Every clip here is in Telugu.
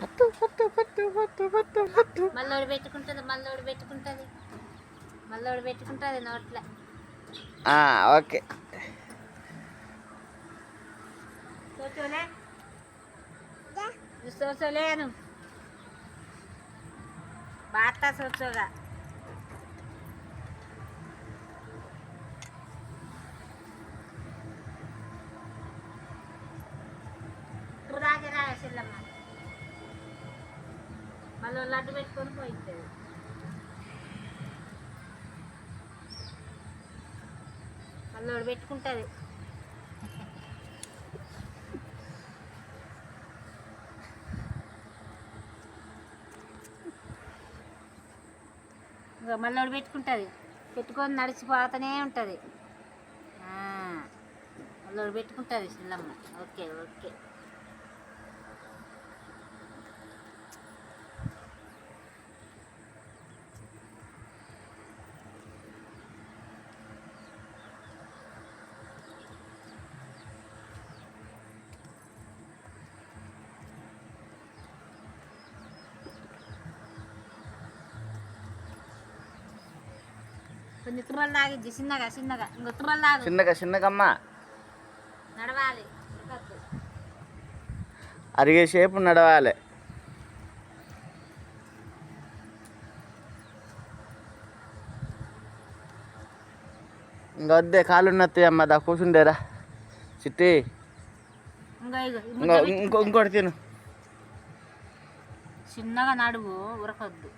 పట్టు పట్టు పట్టు పట్టు పట్టు పట్టు మళ్ళోడు పెట్టుకుంటుంది మళ్ళోడు పెట్టుకుంటుంది. మళ్ళోడు పెట్టుకుంటుంది నోట్లో. ఓకే. సోచోలే సోచోలేను బాత సోచోగా ఇప్పుడు దాకా చెల్లమ్మ లడ్డు పెట్టుకొని పోయింది మళ్ళీ పెట్టుకుంటుంది. మళ్ళీ పెట్టుకుంటుంది. పెట్టుకొని నడిచిపోతూనే ఉంటుంది. మళ్ళీ పెట్టుకుంటుంది చిల్లమ్మ ఓకే ఓకే. తాగిద్ది చిన్నగా చిన్నగా. ఇంకో తుమ్మలు తాగు. చిన్నగా చిన్నగమ్మ. నడవాలి. అరిగే షేపు నడవాలి. ఇంకా వద్దే కాళ్ళు నత్తాయి అమ్మ దా కూర్చుండేరా చిట్టి. ఇంకో ఇంకోటి తిను. చిన్నగా నడువు ఉరకొద్దు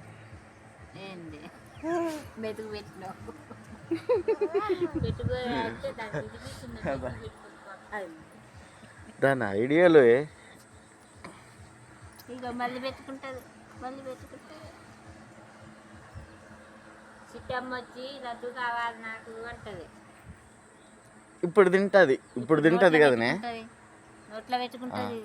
ఏంది? మెతుకు పెట్టినావు. దాని ఐడియాలు ఇక మళ్ళీ పెట్టుకుంటుంది మళ్ళీ పెట్టుకుంటుంది చిట్టమ్మ వచ్చి లడ్డు కావాలి నాకు అంటది. ఇప్పుడు తింటది ఇప్పుడు తింటది కదనే. నోట్లో పెట్టుకుంటుంది.